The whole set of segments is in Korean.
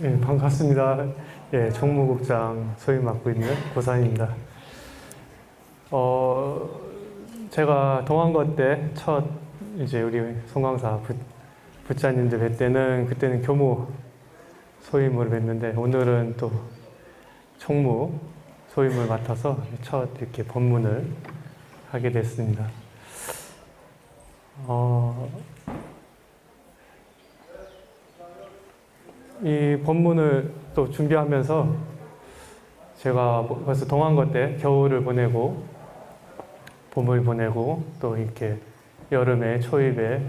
예, 반갑습니다. 예, 총무국장 소임 맡고 있는 고산입니다. 어, 제가 동안거 때 첫 이제 우리 송강사 부, 부자님들 뵐 때는 그때는 교무 소임으로 뵀는데 오늘은 또 총무 소임을 맡아서 첫 이렇게 법문을 하게 됐습니다. 어, 이 법문을 또 준비하면서 제가 벌써 동안거 때 겨울을 보내고 봄을 보내고 또 이렇게 여름에 초입에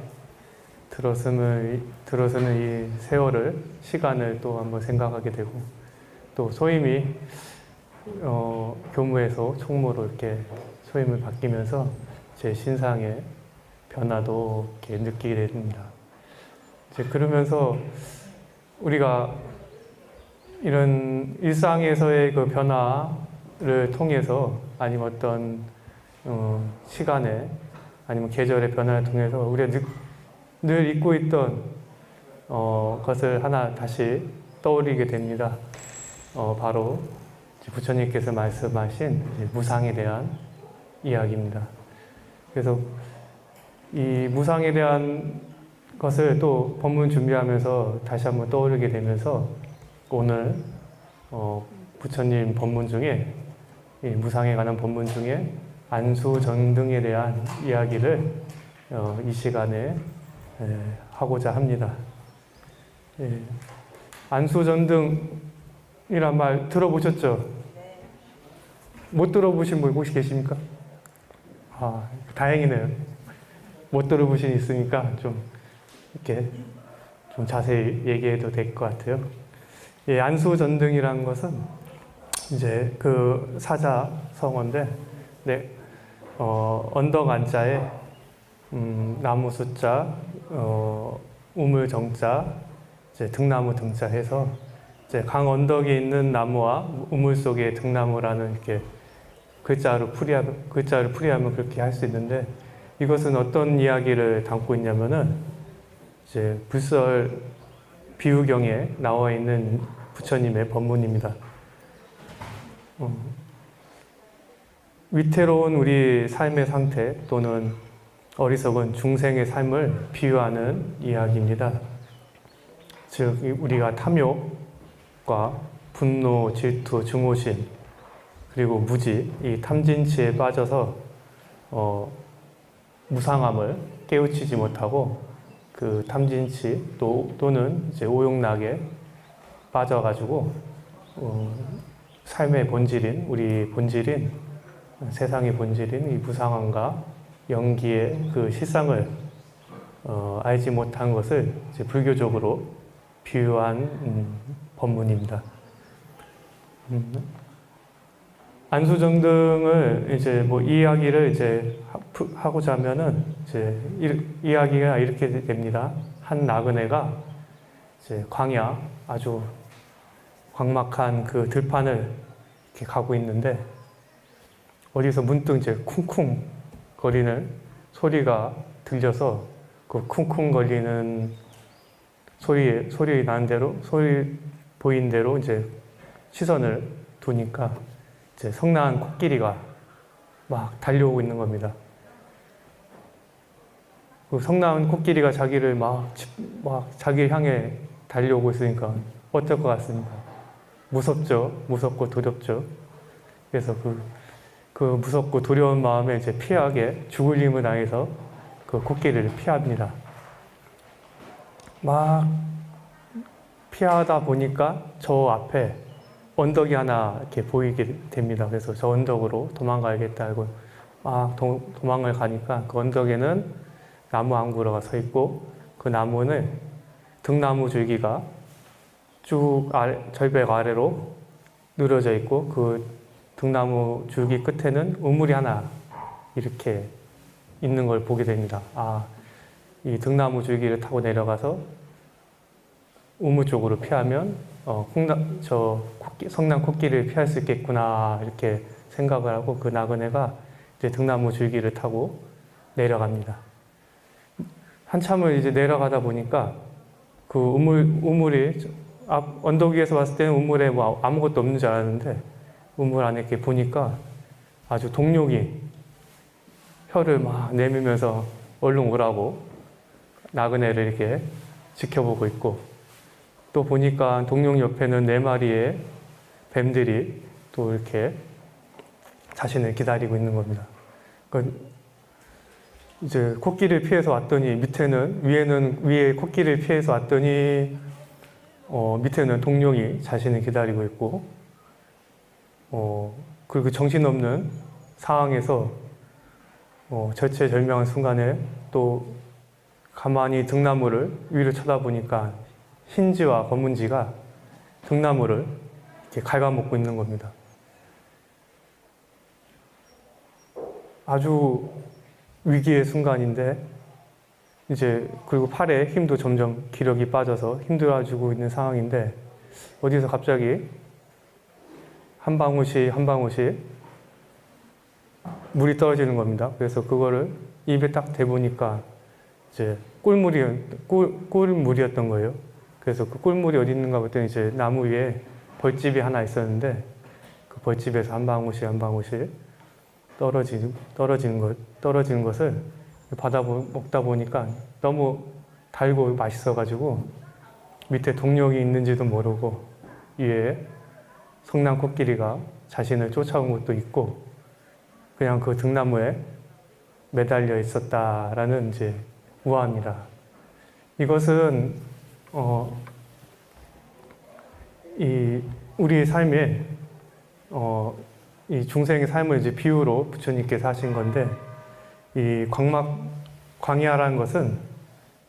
들어서는 들어서는 이 세월을 시간을 또 한번 생각하게 되고 또 소임이 어, 교무에서 총무로 이렇게 소임을 바뀌면서 제 신상의 변화도 이렇게 느끼게 됩니다. 이제 그러면서 우리가 이런 일상에서의 그 변화를 통해서 아니면 어떤 어, 시간에 아니면 계절의 변화를 통해서 우리가 늘, 늘 잊고 있던 어, 것을 하나 다시 떠올리게 됩니다. 어, 바로 부처님께서 말씀하신 무상에 대한 이야기입니다. 그래서 이 무상에 대한 것을 또 법문 준비하면서 다시 한번 떠올리게 되면서 오늘 어, 부처님 법문 중에 이 무상에 관한 법문 중에 안수 전등에 대한 이야기를 어, 이 시간에 에, 하고자 합니다. 예, 안수 전등이란 말 들어보셨죠? 못 들어보신 분 혹시 계십니까? 아, 다행이네요. 못 들어보신 분 있으니까 좀 이렇게 좀 자세히 얘기해도 될 것 같아요. 예, 안수 전등이라는 것은 이제 그 사자 성어인데, 네, 어, 언덕 안자에 음, 나무 숫자, 어, 우물 정자, 이제 등나무 등자 해서 이제 강 언덕에 있는 나무와 우물 속의 등나무라는 이렇게 글자로 풀이하 글자를 풀이하면 그렇게 할 수 있는데 이것은 어떤 이야기를 담고 있냐면은 이제 불설 비유경에 나와 있는 부처님의 법문입니다. 어, 위태로운 우리 삶의 상태 또는 어리석은 중생의 삶을 비유하는 이야기입니다. 즉 우리가 탐욕과 분노, 질투, 증오심 그리고 무지 이 탐진치에 빠져서 어, 무상함을 깨우치지 못하고 그 탐진치 또, 또는 이제 오용락에 빠져가지고 어, 삶의 본질인 우리 본질인 세상의 본질인 이 무상함과 연기의 그 실상을 어, 알지 못한 것을 불교적으로 비유한 음, 법문입니다. 음, 안수정 등을 이제 뭐 이야기를 이제 하- 하고자 하면은 이제 이, 이야기가 이렇게 됩니다. 한 나그네가 이제 광야 아주 광막한 그 들판을 이렇게 가고 있는데 어디서 문득 이제 쿵쿵 거리는 소리가 들려서 그 쿵쿵 거리는 소리 소리 나는 대로 소리 보인 대로 이제 시선을 두니까 이 제 성나한 코끼리가 막 달려오고 있는 겁니다. 그 성나한 코끼리가 자기를 막, 치- 막 자기를 향해 달려오고 있으니까 어떨 것 같습니까? 무섭죠. 무섭고 두렵죠. 그래서 그, 그 무섭고 두려운 마음에 이제 피하게 죽을 힘을 당해서 그 코끼리를 피합니다. 막 피하다 보니까 저 앞에 언덕이 하나 이렇게 보이게 됩니다. 그래서 저 언덕으로 도망가야겠다 하고 막 도, 도망을 가니까 그 언덕에는 나무 한 그루가 서 있고 그 나무는 등나무 줄기가 쭉 아래, 절벽 아래로 늘어져 있고 그 등나무 줄기 끝에는 우물이 하나 이렇게 있는 걸 보게 됩니다. 아, 이 등나무 줄기를 타고 내려가서 우물 쪽으로 피하면 어, 콩나, 저 코끼, 성난 코끼리를 피할 수 있겠구나 이렇게 생각을 하고 그 나그네가 이제 등나무 줄기를 타고 내려갑니다. 한참을 이제 내려가다 보니까 그 우물 우물이 앞 언덕 위에서 봤을 때는 우물에 뭐 아무것도 없는 줄 알았는데 우물 안에 이렇게 보니까 아주 동룡이 혀를 막 내밀면서 얼른 오라고 나그네를 이렇게 지켜보고 있고 또 보니까 동룡 옆에는 네 마리의 뱀들이 또 이렇게 자신을 기다리고 있는 겁니다. 이제 코끼리를 피해서 왔더니 밑에는 위에는 위에 코끼리를 피해서 왔더니 어, 밑에는 동룡이 자신을 기다리고 있고 어, 그리고 정신없는 상황에서 어, 절체절명한 순간에 또 가만히 등나무를 위로 쳐다보니까 흰지와 검은지가 등나무를 이렇게 갉아먹고 있는 겁니다. 아주 위기의 순간인데 이제 그리고 팔에 힘도 점점 기력이 빠져서 힘들어지고 있는 상황인데 어디서 갑자기 한 방울씩 한 방울씩 물이 떨어지는 겁니다. 그래서 그거를 입에 딱 대보니까 이제 꿀물이 꿀, 꿀물이었던 거예요. 그래서 그 꿀물이 어디 있는가 봤더니 이제 나무 위에 벌집이 하나 있었는데 그 벌집에서 한 방울씩 한 방울씩 떨어지는 떨어지는 것 떨어지는 것을 받아 보- 먹다 보니까 너무 달고 맛있어가지고 밑에 동력이 있는지도 모르고 위에 성난 코끼리가 자신을 쫓아온 것도 있고 그냥 그 등나무에 매달려 있었다라는 이제 우화입니다. 이것은 어, 이 우리의 삶에 어, 이 중생의 삶을 이제 비유로 부처님께서 하신 건데 이 광막 광야라는 것은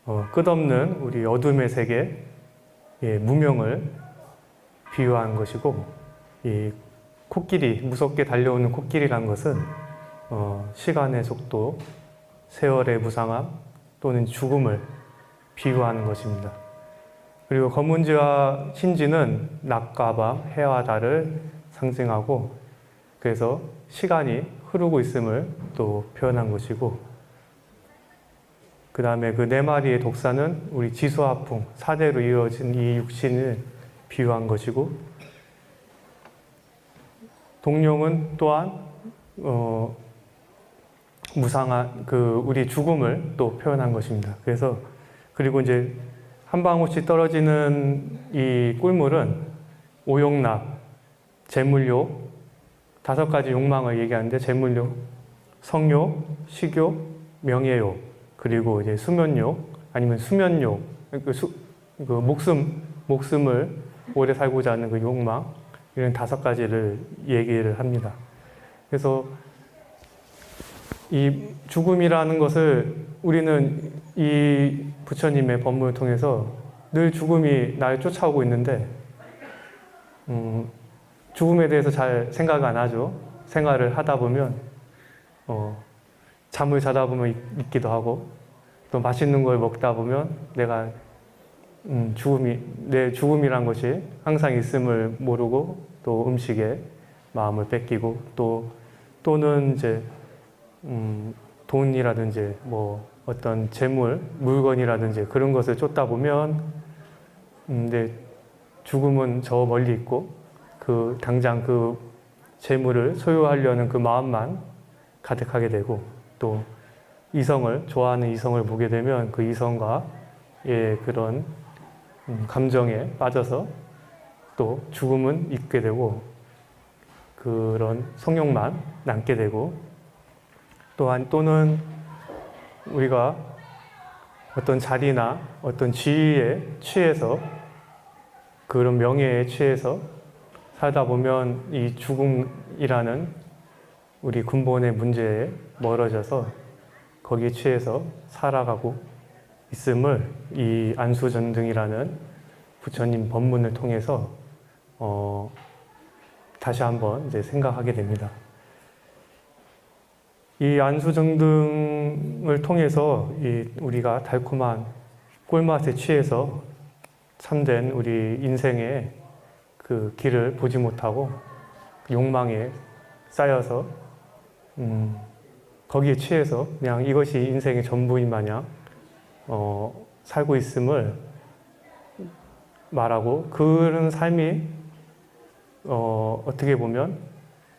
어, 끝없는 우리 어둠의 세계 예, 무명을 비유한 것이고 이 코끼리 무섭게 달려오는 코끼리란 것은 어, 시간의 속도, 세월의 무상함 또는 죽음을 비유하는 것입니다. 그리고 검은지와 흰지는 낮과 밤, 해와 달을 상징하고 그래서 시간이 흐르고 있음을 또 표현한 것이고 그 다음에 그 네 마리의 독사는 우리 지수화풍, 사대로 이어진 이 육신을 비유한 것이고 동룡은 또한 어, 무상한 그 우리 죽음을 또 표현한 것입니다. 그래서 그리고 이제 한 방울씩 떨어지는 이 꿀물은 오용납, 재물욕 다섯 가지 욕망을 얘기하는데 재물욕, 성욕, 식욕, 명예욕 그리고 이제 수면욕 아니면 수면욕 그, 수, 그 목숨 목숨을 오래 살고자 하는 그 욕망 이런 다섯 가지를 얘기를 합니다. 그래서 이 죽음이라는 것을 우리는 이 부처님의 법문을 통해서 늘 죽음이 날 쫓아오고 있는데 음, 죽음에 대해서 잘 생각 안 하죠. 생활을 하다 보면 어, 잠을 자다 보면 잊- 잊기도 하고 또 맛있는 걸 먹다 보면 내가 음, 죽음이 내 죽음이란 것이 항상 있음을 모르고 또 음식에 마음을 뺏기고 또 또는 이제 음, 돈이라든지 뭐 어떤 재물 물건이라든지 그런 것을 쫓다 보면 음, 근데 죽음은 저 멀리 있고 그 당장 그 재물을 소유하려는 그 마음만 가득하게 되고 또 이성을 좋아하는 이성을 보게 되면 그 이성과 의 그런 음, 감정에 빠져서 또 죽음은 잊게 되고 그런 성욕만 남게 되고 또한 또는 우리가 어떤 자리나 어떤 지위에 취해서 그런 명예에 취해서 살다 보면 이 죽음이라는 우리 근본의 문제에 멀어져서 거기에 취해서 살아가고 있음을 이 안수전등이라는 부처님 법문을 통해서 어, 다시 한번 이제 생각하게 됩니다. 이 안수정등 을 통해서 이 우리가 달콤한 꿀맛에 취해서 참된 우리 인생의 그 길을 보지 못하고 욕망에 쌓여서 음, 거기에 취해서 그냥 이것이 인생의 전부인 마냥 어, 살고 있음을 말하고 그런 삶이 어, 어떻게 보면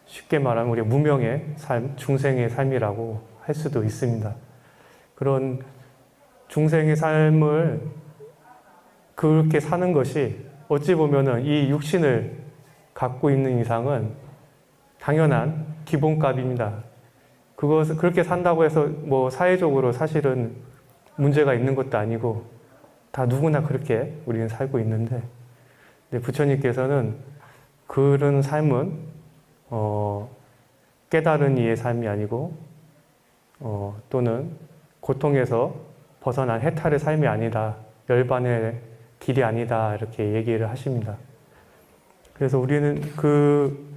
쉽게 말하면 우리 무명의 삶, 중생의 삶이라고 할 수도 있습니다. 그런 중생의 삶을 그렇게 사는 것이 어찌 보면은 이 육신을 갖고 있는 이상은 당연한 기본값입니다. 그것을 그렇게 산다고 해서 뭐 사회적으로 사실은 문제가 있는 것도 아니고 다 누구나 그렇게 우리는 살고 있는데 부처님께서는 그런 삶은 어, 깨달은 이의 삶이 아니고 어, 또는 고통에서 벗어난 해탈의 삶이 아니다 열반의 길이 아니다 이렇게 얘기를 하십니다. 그래서 우리는 그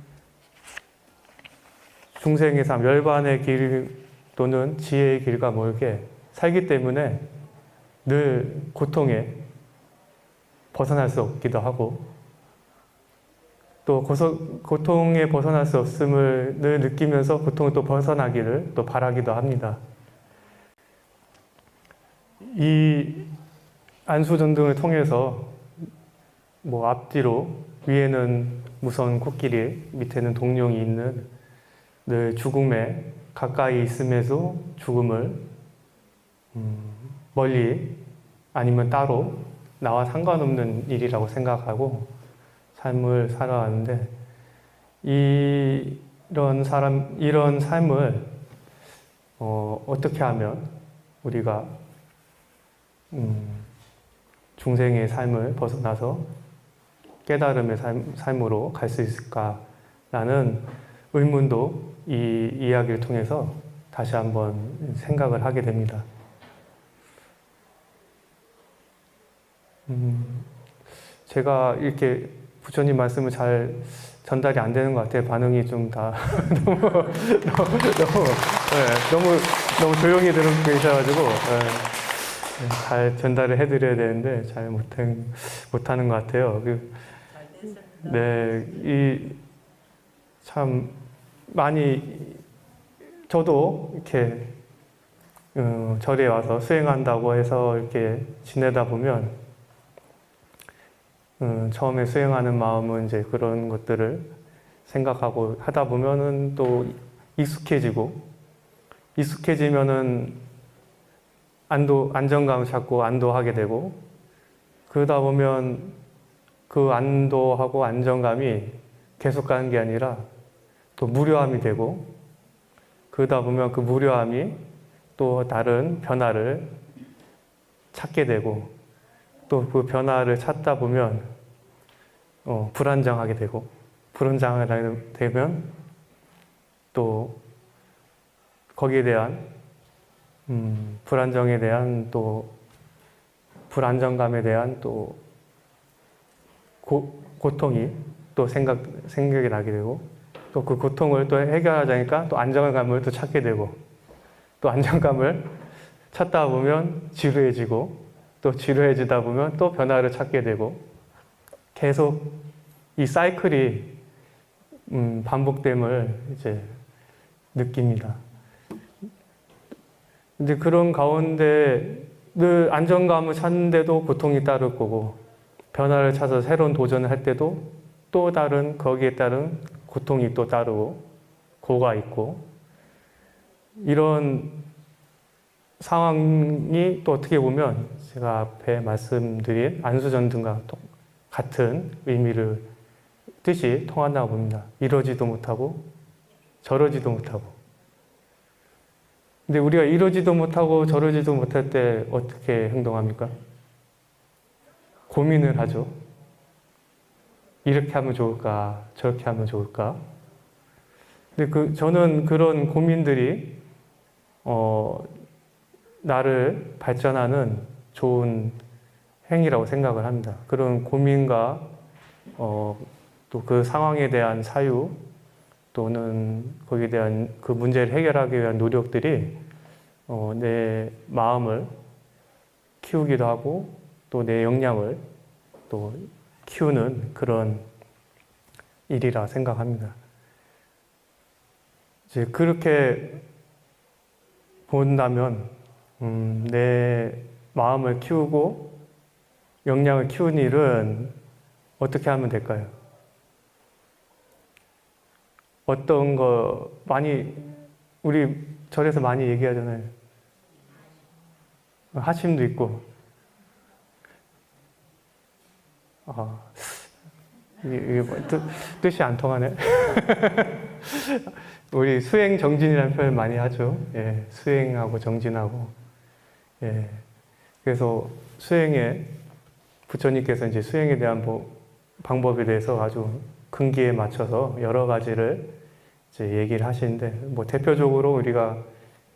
중생의 삶, 열반의 길 또는 지혜의 길과 멀게 살기 때문에 늘 고통에 벗어날 수 없기도 하고 또 고통에 벗어날 수 없음을 늘 느끼면서 고통을 또 벗어나기를 또 바라기도 합니다. 이 안수전 등을 통해서 뭐 앞뒤로 위에는 무선 코끼리, 밑에는 동룡이 있는 늘 죽음에 가까이 있음에도 죽음을 음, 멀리 아니면 따로 나와 상관없는 일이라고 생각하고 삶을 살아왔는데 이, 이런 사람 이런 삶을 어, 어떻게 하면 우리가 음, 중생의 삶을 벗어나서 깨달음의 삶, 삶으로 갈 수 있을까라는 의문도 이 이야기를 통해서 다시 한번 생각을 하게 됩니다. 음, 제가 이렇게 부처님 말씀을 잘 전달이 안 되는 것 같아요. 반응이 좀 다 너무 너무 너무, 네, 너무 너무 조용히 들은 계셔가지고 네, 잘 전달을 해드려야 되는데 잘 못한 못하는 것 같아요. 그, 네, 이 참 많이 저도 이렇게 어, 절에 와서 수행한다고 해서 이렇게 지내다 보면 음, 처음에 수행하는 마음은 이제 그런 것들을 생각하고 하다 보면은 또 익숙해지고 익숙해지면은 안도 안정감을 찾고 안도하게 되고 그러다 보면 그 안도하고 안정감이 계속 가는 게 아니라 또 무료함이 되고 그러다 보면 그 무료함이 또 다른 변화를 찾게 되고 또 그 변화를 찾다 보면 어, 불안정하게 되고 불안정하게 되면 또 거기에 대한 음, 불안정에 대한 또 불안정감에 대한 또 고, 고통이 또 생각 생각이 나게 되고 또 그 고통을 또 해결하자니까 또 안정감을 또 찾게 되고 또 안정감을 찾다 보면 지루해지고 또 지루해지다 보면 또 변화를 찾게 되고 계속 이 사이클이 음, 반복됨을 이제 느낍니다. 근데 그런 가운데 늘 안정감을 찾는데도 고통이 따를 거고 변화를 찾아서 새로운 도전을 할 때도 또 다른 거기에 따른 고통이 또 따르고 고가 있고 이런 상황이 또 어떻게 보면 제가 앞에 말씀드린 안수전등과 같은 의미를 뜻이 통한다고 봅니다. 이러지도 못하고 저러지도 못하고. 근데 우리가 이러지도 못하고 저러지도 못할 때 어떻게 행동합니까? 고민을 하죠. 이렇게 하면 좋을까? 저렇게 하면 좋을까? 근데 그, 저는 그런 고민들이, 어, 나를 발전하는 좋은 행위라고 생각을 합니다. 그런 고민과 어, 또 그 상황에 대한 사유 또는 거기에 대한 그 문제를 해결하기 위한 노력들이 어, 내 마음을 키우기도 하고 또 내 역량을 또 키우는 그런 일이라 생각합니다. 이제 그렇게 본다면 음, 내 마음을 키우고 역량을 키우는 일은 어떻게 하면 될까요? 어떤 거 많이 우리 절에서 많이 얘기하잖아요. 하심도 있고. 아, 이게, 이게 뭐 뜻, 뜻이 안 통하네. 우리 수행 정진이라는 표현 많이 하죠. 예, 수행하고 정진하고. 예, 그래서 수행에 부처님께서 이제 수행에 대한 뭐 방법에 대해서 아주 근기에 맞춰서 여러 가지를 이제 얘기를 하시는데 뭐 대표적으로 우리가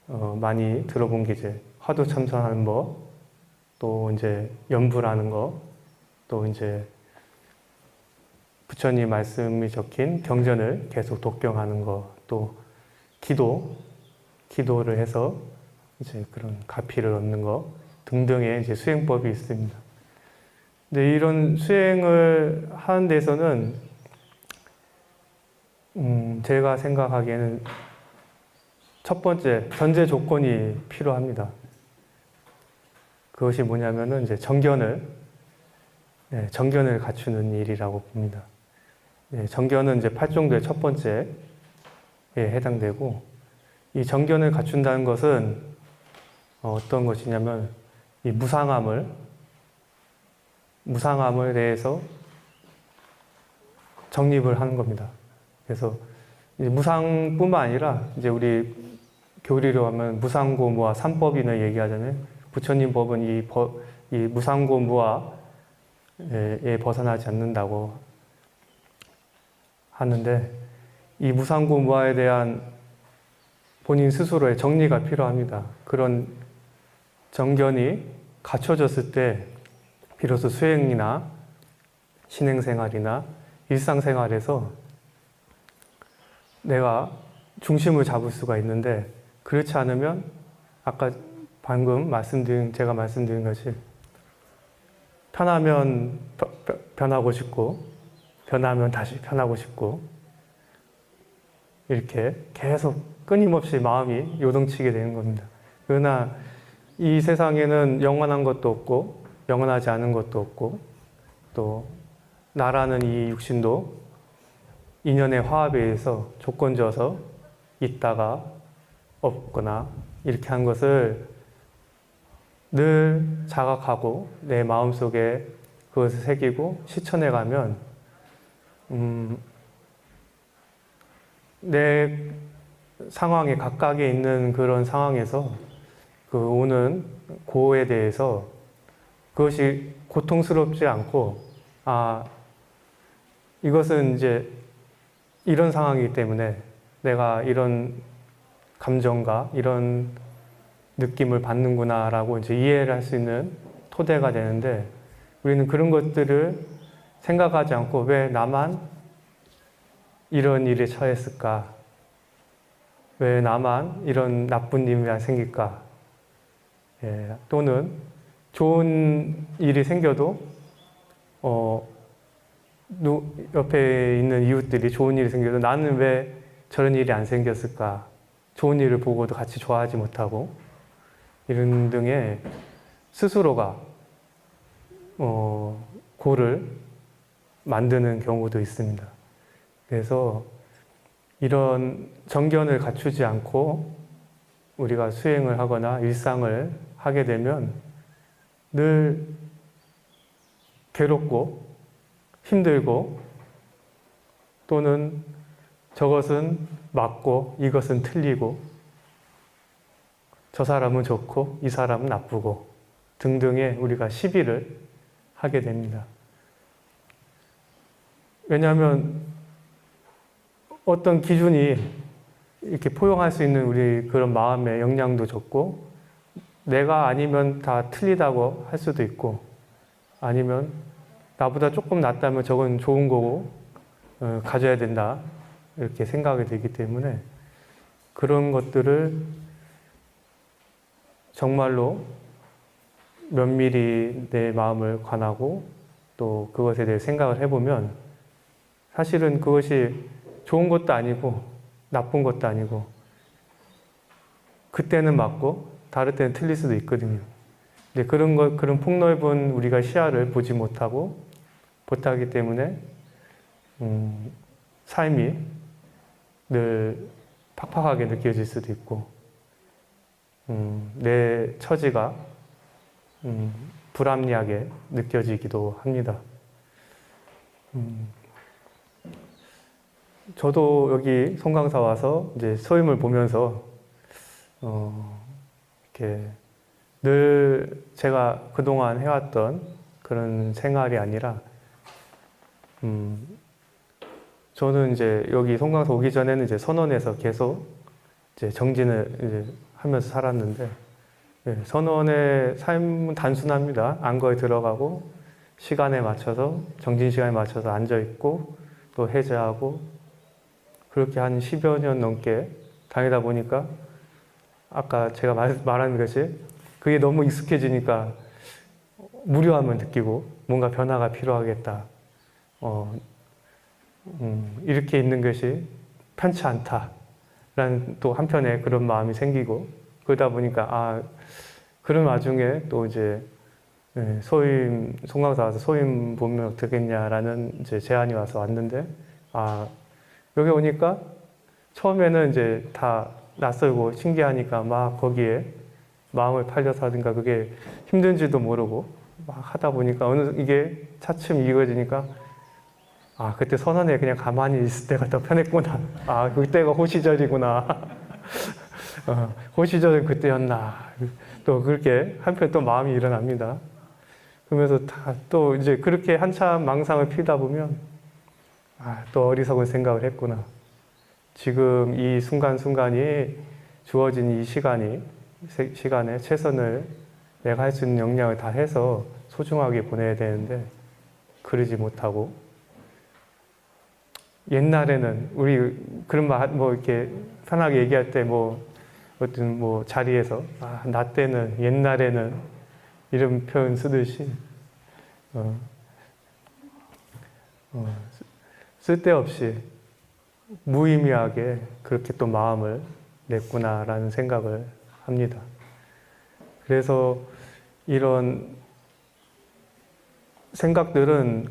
어 많이 들어본 게 이제 화두 참선하는 법, 또 이제 연불하는 거, 또 이제 부처님 말씀이 적힌 경전을 계속 독경하는 거, 또 기도, 기도를 해서 이제 그런 가피를 얻는 거 등등의 이제 수행법이 있습니다. 근데 이런 수행을 하는 데서는 음, 제가 생각하기에는 첫 번째 전제 조건이 필요합니다. 그것이 뭐냐면은 이제 정견을 네, 정견을 갖추는 일이라고 봅니다. 네, 정견은 이제 팔종도의 첫 번째에 해당되고 이 정견을 갖춘다는 것은 어, 어떤 것이냐면 이 무상함을 무상함에 대해서 정립을 하는 겁니다. 그래서 무상뿐만 아니라 이제 우리 교리로 하면 무상고무와 삼법인을 얘기하자면 부처님 법은 이, 법, 이 무상고무와에 벗어나지 않는다고 하는데 이 무상고무와에 대한 본인 스스로의 정리가 필요합니다. 그런 정견이 갖춰졌을 때 비로소 수행이나 신행생활이나 일상생활에서 내가 중심을 잡을 수가 있는데 그렇지 않으면 아까 방금 말씀드린 제가 말씀드린 것이 편하면 변하고 싶고 변하면 다시 편하고 싶고 이렇게 계속 끊임없이 마음이 요동치게 되는 겁니다. 그러나 이 세상에는 영원한 것도 없고 영원하지 않은 것도 없고 또 나라는 이 육신도 인연의 화합에 의해서 조건져서 있다가 없거나 이렇게 한 것을 늘 자각하고 내 마음속에 그것을 새기고 실천해 가면 음, 내 상황에 각각에 있는 그런 상황에서 그 오는 고에 대해서 그것이 고통스럽지 않고 아 이것은 이제 이런 상황이기 때문에 내가 이런 감정과 이런 느낌을 받는구나라고 이제 이해를 할 수 있는 토대가 되는데 우리는 그런 것들을 생각하지 않고 왜 나만 이런 일에 처했을까? 왜 나만 이런 나쁜 일이 생길까? 예, 또는 좋은 일이 생겨도 어, 옆에 있는 이웃들이 좋은 일이 생겨도 나는 왜 저런 일이 안 생겼을까? 좋은 일을 보고도 같이 좋아하지 못하고 이런 등의 스스로가 어, 고를 만드는 경우도 있습니다. 그래서 이런 정견을 갖추지 않고 우리가 수행을 하거나 일상을 하게 되면 늘 괴롭고 힘들고 또는 저것은 맞고 이것은 틀리고 저 사람은 좋고 이 사람은 나쁘고 등등의 우리가 시비를 하게 됩니다. 왜냐하면 어떤 기준이 이렇게 포용할 수 있는 우리 그런 마음의 역량도 적고 내가 아니면 다 틀리다고 할 수도 있고 아니면 나보다 조금 낫다면 저건 좋은 거고 어, 가져야 된다 이렇게 생각이 되기 때문에 그런 것들을 정말로 면밀히 내 마음을 관하고 또 그것에 대해 생각을 해보면 사실은 그것이 좋은 것도 아니고 나쁜 것도 아니고 그때는 맞고 다를 때는 틀릴 수도 있거든요. 근데 그런 것 그런 폭넓은 우리가 시야를 보지 못하고 못하기 때문에 음, 삶이 늘 팍팍하게 느껴질 수도 있고 음, 내 처지가 음, 불합리하게 느껴지기도 합니다. 음, 저도 여기 송강사 와서 이제 소임을 보면서 어, 이렇게 늘 제가 그동안 해왔던 그런 생활이 아니라 음, 저는 이제 여기 송강사 오기 전에는 이제 선원에서 계속 이제 정진을 이제 하면서 살았는데 예, 선원의 삶은 단순합니다. 안거에 들어가고 시간에 맞춰서 정진 시간에 맞춰서 앉아 있고 또 해제하고 그렇게 한 10여 년 넘게 다니다 보니까 아까 제가 말, 말한 것이 그게 너무 익숙해지니까 무료함을 느끼고 뭔가 변화가 필요하겠다. 어, 음, 이렇게 있는 것이 편치 않다라는 또 한편에 그런 마음이 생기고 그러다 보니까 아 그런 와중에 또 이제 예, 소임 송강사 와서 소임 보면 어떻겠냐라는 이제 제안이 와서 왔는데 아 여기 오니까 처음에는 이제 다 낯설고 신기하니까 막 거기에 마음을 팔려서 하든가 그게 힘든지도 모르고 막 하다 보니까 어느 이게 차츰 이어지니까 아 그때 선언에 그냥 가만히 있을 때가 더 편했구나. 아 그때가 호시절이구나. 어, 호시절은 그때였나. 또 그렇게 한편 또 마음이 일어납니다. 그러면서 다 또 이제 그렇게 한참 망상을 피다 보면 아, 또 어리석은 생각을 했구나. 지금 이 순간순간이 주어진 이 시간이, 세- 시간에 최선을 내가 할 수 있는 역량을 다 해서 소중하게 보내야 되는데, 그러지 못하고, 옛날에는 우리 그런 말, 뭐 이렇게 편하게 얘기할 때 뭐, 어떤 뭐 자리에서, 아, 나 때는, 옛날에는 이런 표현 쓰듯이, 어, 어, 쓸데없이 무의미하게 그렇게 또 마음을 냈구나라는 생각을 합니다. 그래서 이런 생각들은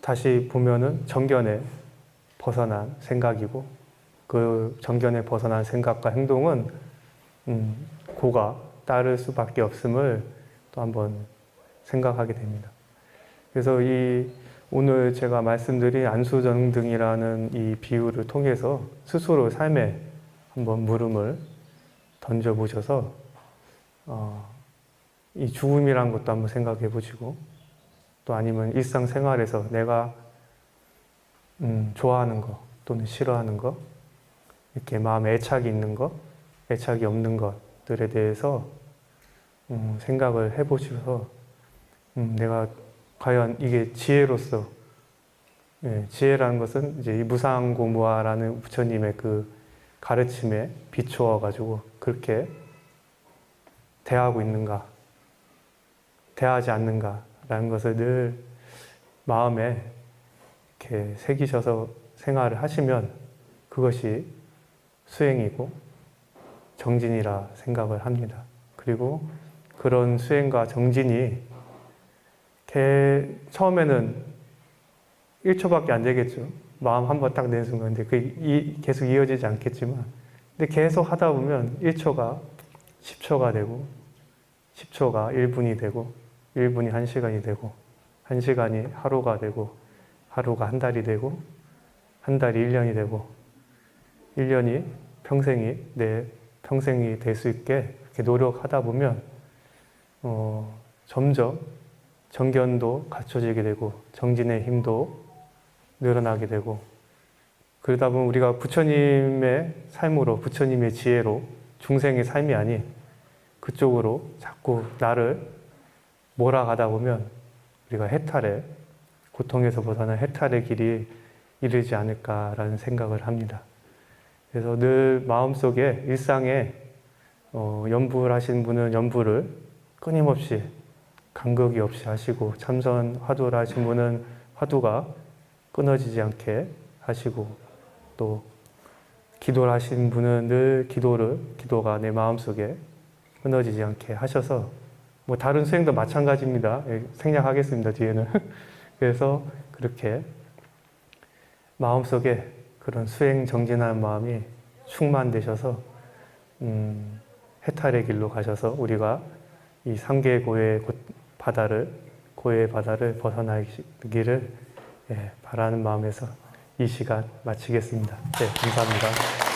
다시 보면은 정견에 벗어난 생각이고 그 정견에 벗어난 생각과 행동은 음, 고가 따를 수밖에 없음을 또 한번 생각하게 됩니다. 그래서 이 오늘 제가 말씀드린 안수정등이라는 이 비유를 통해서 스스로 삶에 한번 물음을 던져보셔서 어, 이 죽음이란 것도 한번 생각해 보시고 또 아니면 일상생활에서 내가 음, 좋아하는 거 또는 싫어하는 거 이렇게 마음에 애착이 있는 것, 애착이 없는 것들에 대해서 음, 생각을 해보셔서 음, 내가 과연 이게 지혜로서 예, 지혜라는 것은 이제 이 무상고무화라는 부처님의 그 가르침에 비추어 가지고 그렇게 대하고 있는가 대하지 않는가라는 것을 늘 마음에 이렇게 새기셔서 생활을 하시면 그것이 수행이고 정진이라 생각을 합니다. 그리고 그런 수행과 정진이 개, 처음에는 1초밖에 안 되겠죠. 마음 한 번 딱 낸 순간. 근데 그 이, 계속 이어지지 않겠지만. 근데 계속 하다 보면 1초가 10초가 되고, 10초가 1분이 되고, 1분이 1시간이 되고, 1시간이 하루가 되고, 하루가 한 달이 되고, 한 달이 1년이 되고, 1년이 평생이 내 평생이 될 수 있게 이렇게 노력하다 보면, 어, 점점 정견도 갖춰지게 되고 정진의 힘도 늘어나게 되고 그러다 보면 우리가 부처님의 삶으로 부처님의 지혜로 중생의 삶이 아닌 그쪽으로 자꾸 나를 몰아가다 보면 우리가 해탈의 고통에서 벗어난 해탈의 길이 이르지 않을까라는 생각을 합니다. 그래서 늘 마음속에 일상에 어, 연부를 하신 분은 연부를 끊임없이 간격이 없이 하시고 참선 화두를 하신 분은 화두가 끊어지지 않게 하시고 또 기도를 하신 분은 늘 기도를 기도가 내 마음속에 끊어지지 않게 하셔서 뭐 다른 수행도 마찬가지입니다. 예, 생략하겠습니다. 뒤에는. 그래서 그렇게 마음속에 그런 수행 정진하는 마음이 충만되셔서 음, 해탈의 길로 가셔서 우리가 이 삼계 고의 고- 바다를 고의 바다를 벗어나기를 예, 바라는 마음에서 이 시간 마치겠습니다. 네, 감사합니다.